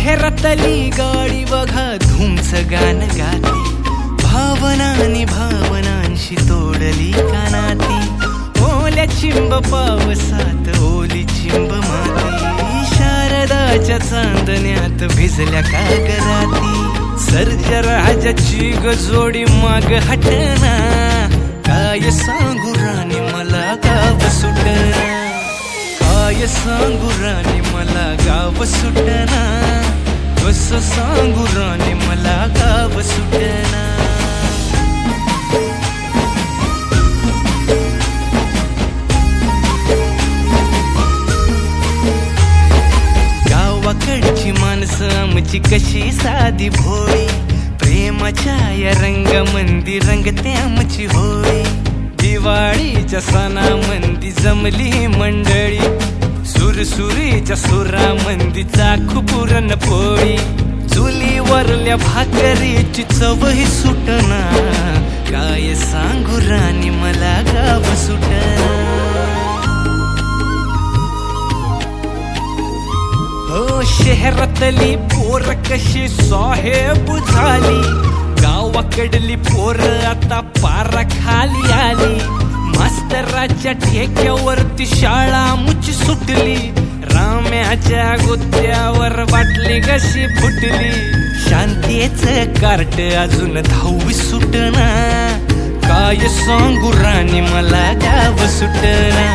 शहरातली गाडी बघा धुमच गाणं गाती. भावनानी भावनांशी तोडली कानाती. ओल्या चिंब पावसात ओली चिंब माती. शारदाच्या चांदण्यात भिजल्या कागराती सर्जराजाची गजोडी माग हटना. काय सांगू राणी मला गाव सुटना. काय सांगू राणी मला गाव सुटना. कस सांगू राणी मला गाव सुटना. गावाकडची माणसं आमची कशी साधी भोळी. प्रेमाच्या या रंगामंदी रंगते आमची होळी. दिवाळीच्या सणामंदी जमली मंडळी. सुरसुरीच्या सुरा मंदीचा पुरण पोळी चुलीवरल्या भाकरीची चवही सुटना. काय सांगू राणी मला गाव सुटना. हो शहरातली पोर कशी साहेब झाली गावाकडली पोर आता पारा खाली आली. रामाच्या ठेक्यावरती शाळा मुची सुटली. राम्याच्या गुत्त्यावर बाटली कशी फुटली. शांतीच कार्ट अजून धावी सुटना. काय सांगू राणी मला गाव सुटना.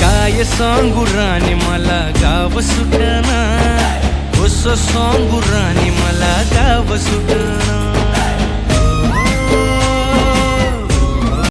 काय सांगू राणी मला गाव सुटना. कस सांगू राणी मला गाव सुटना.